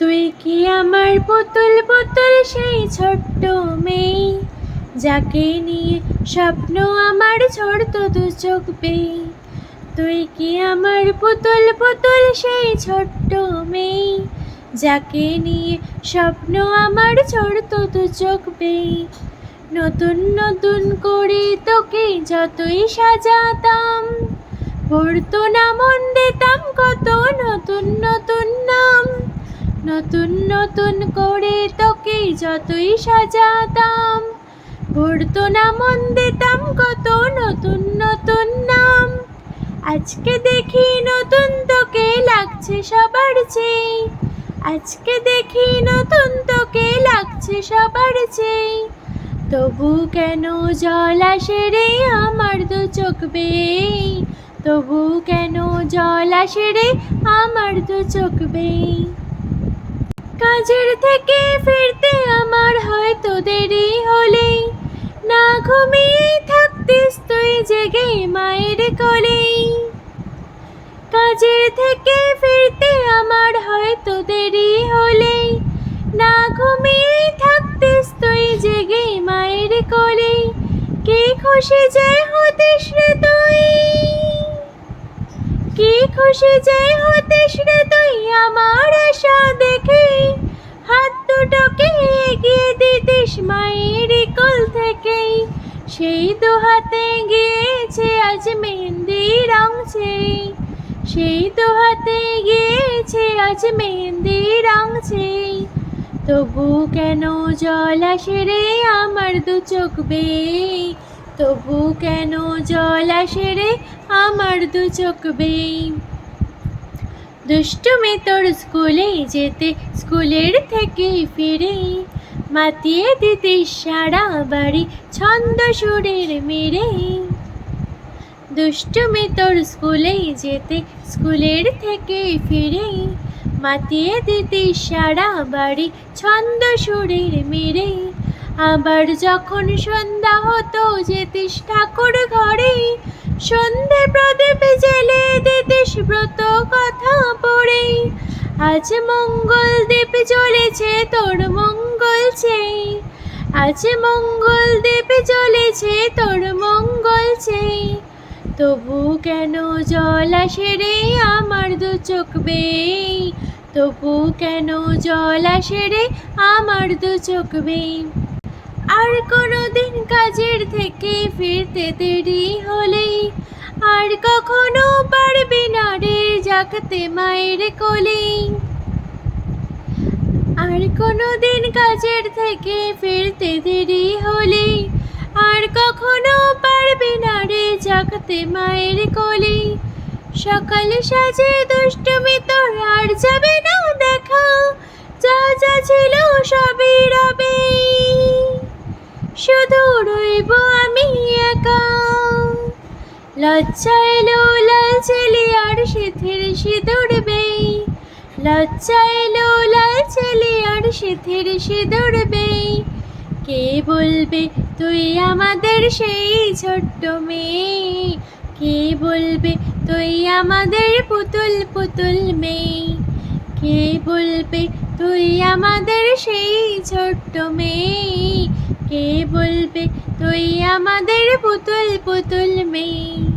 তুই কি আমার পুতুল পুতুল সেই ছোট্ট মেয়ে? যাকে নিয়ে স্বপ্ন আমার ছোট্ট দু চোখ পেয়ে তুই কি আমার পুতুল পুতুল সেই ছোট্ট মেয়ে? যাকে নিয়ে স্বপ্ন আমার ছোট্ট দু চোখ পেয়ে নতুন নতুন করে তোকে যতই সাজাতাম, পড়তো না মন দিতাম কত নতুন নতুন নাম। নতুন নতুন করে তোকে যতই সাজাতাম, পড়তো না মন দিতাম কত নতুন নতুন নাম। আজকে দেখি নতুন তোকে লাগছে সবার চেয়ে, আজকে দেখি নতুন তোকে লাগছে সবার চেয়ে। তবু কেন জল আসে রে আমার দু চোখ বেয়ে? তবু কেন জল আসে রে আমার দু চোখ বেয়ে? কাজের থেকে ফিরতে আমার হয়তো দেরি হলে না ঘুমিয়ে থাকতিস তুই জেগে মায়ের কোলে কাজের থেকে ফিরতে আমার হয়তো দেরি হলে না ঘুমিয়ে থাকতিস তুই জেগে মায়ের কোলে কি খুশি যে হতিস রে তুই? কি খুশি যে হতিস রে তুই? আমার আশা দেখে দুটোকে এগিয়ে দিতিস মায়ের কোল থেকে সেই দু হাতে গিয়েছে আজ মেহেন্দি রং সেই দু হাতে গিয়েছে আজ মেহেন্দি রং ছেড়ে তবু কেন জল আসে রে আমার দু চোখ বেয়ে তবু কেন জল আসে রে আমার দু চোখ বেয়ে দুষ্টুমি তোর স্কুলে যেতে, স্কুলের থেকে ফিরে। মাতিয়ে দিতে সারা বাড়ি, ছন্দ সুরের মেরে। দুষ্টুমি তোর স্কুলে যেতে, স্কুলের থেকে ফিরে। মাতিয়ে দিতে সারা বাড়ি, ছন্দ সুরের মেরে। আবার যখন সন্ধ্যা হতো, যেতিস ঠাকুর ঘরে সন্ধে প্রদীপ জেলে দিতিস ব্রত কথা পড়ে। আজ মঙ্গল দ্বীপ জ্বলেছে, তোর মঙ্গল চেয়ে। আজ মঙ্গল দ্বীপ জ্বলেছে, তোর মঙ্গল চেয়ে। তবু কেন জল আসে রে আমার দু চোখ বেয়ে? তবু কেন জল আসে রে আমার দু চোখ বেয়ে? আর কোনো দিন কাজের থেকে ফিরতে দেরি হলে আর কখনো পারবি না রে জাগতে মায়ের কোলে। আর কোনো দিন কাজের থেকে ফিরতে দেরি হলে আর কখনো পারবি না রে জাগতে মায়ের কোলে। সকাল সাজে দুষ্টমি তোর আর যাবে না দেখা, যা যা ছিল সবই রবে। লজ্জায় লাল ছেলে আর সিথির সিঁদুরবে লজ্জায় লাল ছেলে আর সিথির সিঁদুরবে কে বলবে, তুই আমাদের সেই ছোট্ট মেয়ে কে বলবে, তুই আমাদের পুতুল পুতুল মেয়ে কে বলবে, তুই আমাদের সেই ছোট্ট মেয়ে কে বলবে, তুই আমাদের পুতুল পুতুল মেয়ে